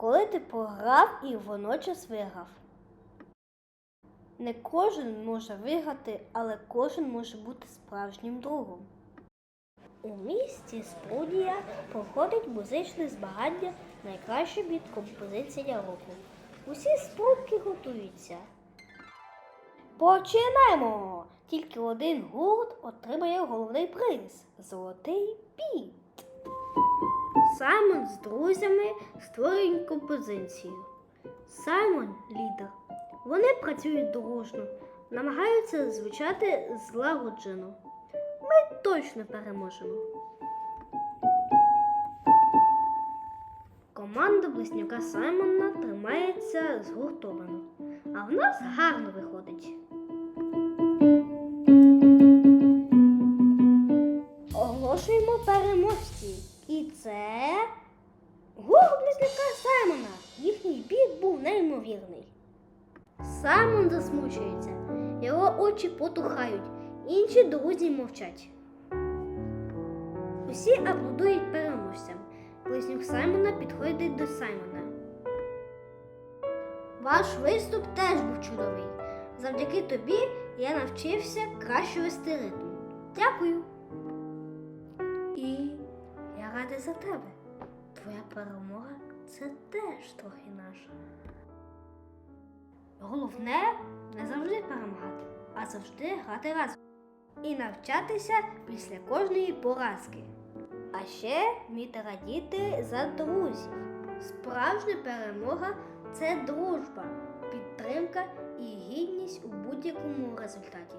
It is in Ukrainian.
коли ти програв і водночас виграв. Не кожен може виграти, але кожен може бути справжнім другом. У місті студія проходить музичне змагання найкраща від композиція року. Усі спробки готуються. Починаємо! Тільки один гурт отримає головний приз золотий піт. Саймон з друзями створюють композицію. Саймон лідер. Вони працюють дружно, намагаються звучати злагоджено. Ми точно переможемо. Команда близнюка Саймона тримається згуртовано, а в нас гарно виходить. Гурт близнюка Саймона. Їхній бік був неймовірний. Саймон засмучується, його очі потухають, інші друзі мовчать. Усі аплодують переможцям. Близнюк Саймона підходить до Саймона. Ваш виступ теж був чудовий. Завдяки тобі я навчився краще вести ритм. Дякую. І я радий за тебе. Твоя перемога це теж трохи наша. Головне не завжди перемагати, а завжди грати разом. І навчатися після кожної поразки. А ще вміти радіти за друзів. Справжня перемога це дружба, підтримка і гідність у будь-якому результаті.